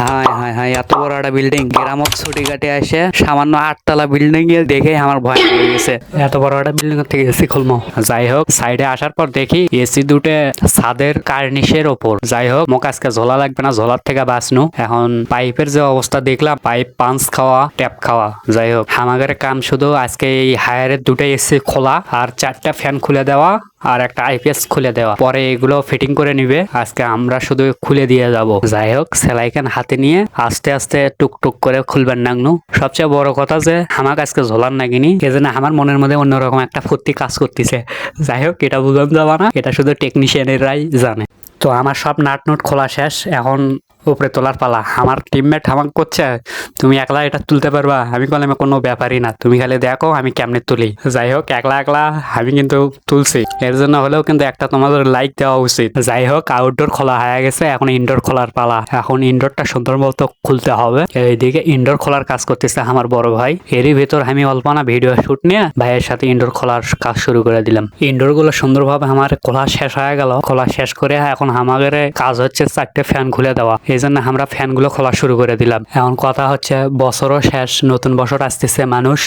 High high high এত বড় একটা বিল্ডিং গ্রামত ছুটি কাটে আসে সামান্য আটতলা বিল্ডিং এ দেখে আমার ভয় লেগে গেছে। এত বড় একটা বিল্ডিং থেকে এসি খুলমো যাই হোক সাইডে আসার পর দেখি এসি দুটে ছাদের কার্নিশের ওপর। যাই হোক, মোক আজকে ঝোলা লাগবে না, ঝোলার থেকে বাঁচনু। এখন পাইপের যে অবস্থা দেখলাম, পাইপ পাঞ্চ খাওয়া, ট্যাপ খাওয়া। যাই হোক, আমাদের কাম শুধু আজকে এই হায়ারের দুটো এসি খোলা আর চারটা ফ্যান খুলে দেওয়া। আর একটা আইপিএস খুলে দেওয়া। পরে এগুলো ফিটিং করে নিবে। আজকে আমরা শুধু খুলে দিয়ে যাব। যাই হোক, সেলাইখান হাতে নিয়ে আস্তে আস্তে টুকটুক করে খুলবেন নাগনু। সবচেয়ে বড় কথা যে, আমাক আজকে ঝোলার নাগিনি। এজন্য আমার মনের মধ্যে অন্যরকম একটা ফুর্তি কাজ করতেছে। যাই হোক, এটা বুঝলাম যাবা না। এটা শুধু টেকনিশিয়ানেরাই জানে। তো আমার সব নাট নোট খোলা শেষ। এখন উপরে তোলার পালা। আমার টিমমেট হামাক করছে তুমি একলা এটা তুলতে পারবা? আমি বললাম কোনো ব্যাপারই না। তুমি খালি দেখো আমি কেমনে তুলি। যাই হোক, একলা একলা আমি কিন্তু তুলছি। এর জন্য হলেও কিন্তু একটা তোমাদের লাইক দেওয়া উচিত। যাই হোক আউটডোর খোলা হয়ে গেছে, এখন ইনডোর খোলার পালা। এখন ইনডোরটা সুন্দর মতো খুলতে হবে। এইদিকে ইনডোর খোলার কাজ করতেছে আমার বড় ভাই। এরই ভিতর আমি অল্প না ভিডিও শুট নিয়ে ভাইয়ের সাথে ইনডোর খোলার কাজ শুরু করে দিলাম। ইনডোরগুলো সুন্দরভাবে আমার খোলা শেষ হয়ে গেল। খোলা শেষ করে এখন আমাদের কাজ হচ্ছে চারটে ফ্যান খুলে দেওয়া। এই জন্য আমরা ফ্যানগুলো খোলা শুরু করে দিলাম। এখন কথা হচ্ছে, বছরও শেষ, নতুন বছর আসতেছে মানুষ।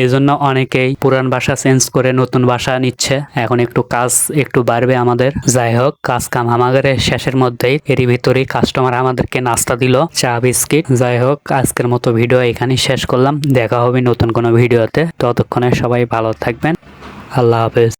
এই জন্য অনেকেই পুরান বাসা চেঞ্জ করে নতুন বাসা নিচ্ছে। এখন একটু কাজ একটু বাড়বে আমাদের। যাই হোক, কাজ কাম আমাদের শেষের মধ্যেই। এরই ভিতরেই কাস্টমার আমাদেরকে নাস্তা দিল, চা, বিস্কিট। যাই হোক, আজকের মতো ভিডিও এখানেই শেষ করলাম। দেখা হবে নতুন কোনো ভিডিওতে ততক্ষণে সবাই ভালো থাকবেন। আল্লাহ হাফেজ।